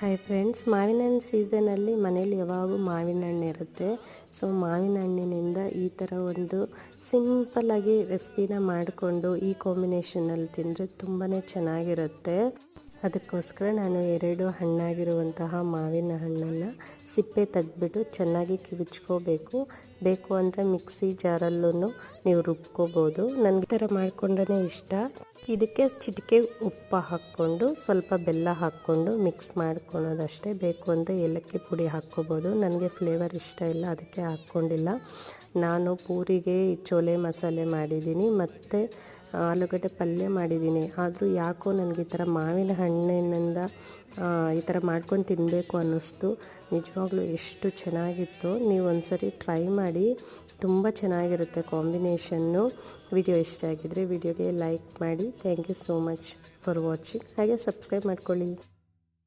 Hi friends ಮಾವಿನ ಹಣ್ಣು ಸೀಸನಲ್ಲಿ ಮನೇಲಿ ಯಾವಾಗೂ ಮಾವಿನ ಹಣ್ಣು ಇರುತ್ತೆ. ಸೊ ಮಾವಿನ ಹಣ್ಣಿನಿಂದ ಈ ಥರ ಒಂದು ಸಿಂಪಲ್ಲಾಗಿ ರೆಸಿಪಿನ ಮಾಡಿಕೊಂಡು ಈ ಕಾಂಬಿನೇಷನಲ್ಲಿ ತಿಂದರೆ ತುಂಬಾ ಚೆನ್ನಾಗಿರುತ್ತೆ. ಅದಕ್ಕೋಸ್ಕರ ನಾನು ಎರಡು ಹಣ್ಣಾಗಿರುವಂತಹ ಮಾವಿನ ಹಣ್ಣನ್ನು ಸಿಪ್ಪೆ ತೆಗೆದ್ಬಿಟ್ಟು ಚೆನ್ನಾಗಿ ಕಿವುಚ್ಕೋಬೇಕು. ಬೇಕು ಅಂದರೆ ಮಿಕ್ಸಿ ಜಾರಲ್ಲೂ ನೀವು ರುಬ್ಕೋಬೋದು. ನನಗೆ ಥರ ಮಾಡಿಕೊಂಡ್ರೇ ಇಷ್ಟ. ಇದಕ್ಕೆ ಚಿಟಿಕೆ ಉಪ್ಪು ಹಾಕ್ಕೊಂಡು, ಸ್ವಲ್ಪ ಬೆಲ್ಲ ಹಾಕ್ಕೊಂಡು ಮಿಕ್ಸ್ ಮಾಡ್ಕೊಳೋದಷ್ಟೇ ಬೇಕು ಅಂದರೆ ಏಲಕ್ಕಿ ಪುಡಿ ಹಾಕ್ಕೋಬೋದು. ನನಗೆ ಫ್ಲೇವರ್ ಇಷ್ಟ ಇಲ್ಲ, ಅದಕ್ಕೆ ಹಾಕ್ಕೊಂಡಿಲ್ಲ. ನಾನು ಪೂರಿಗೆ ಚೋಲೆ ಮಸಾಲೆ ಮಾಡಿದ್ದೀನಿ. ಮತ್ತು ಆಲೂಗಡ್ಡೆ ಪಲ್ಯ ಮಾಡಿದ್ದೀನಿ. ಆದರೂ ಯಾಕೋ ನನಗೆ ಈ ಥರ ಮಾವಿನ ಹಣ್ಣಿನಿಂದ ಈ ಥರ ಮಾಡ್ಕೊಂಡು ತಿನ್ನಬೇಕು ಅನ್ನಿಸ್ತು. ನಿಜವಾಗ್ಲೂ ಎಷ್ಟು ಚೆನ್ನಾಗಿತ್ತು. ನೀವು ಒಂದ್ಸರಿ ಟ್ರೈ ಮಾಡಿ, ತುಂಬ ಚೆನ್ನಾಗಿರುತ್ತೆ ಕಾಂಬಿನೇಷನ್ನು. ವಿಡಿಯೋ ಇಷ್ಟ ಆಗಿದ್ರೆ ವಿಡಿಯೋಗೆ ಲೈಕ್ ಮಾಡಿ. Thank you so much for watching. ಹಾಗೆ ಸಬ್ಸ್ಕ್ರೈಬ್ ಮಾಡ್ಕೊಳ್ಳಿ.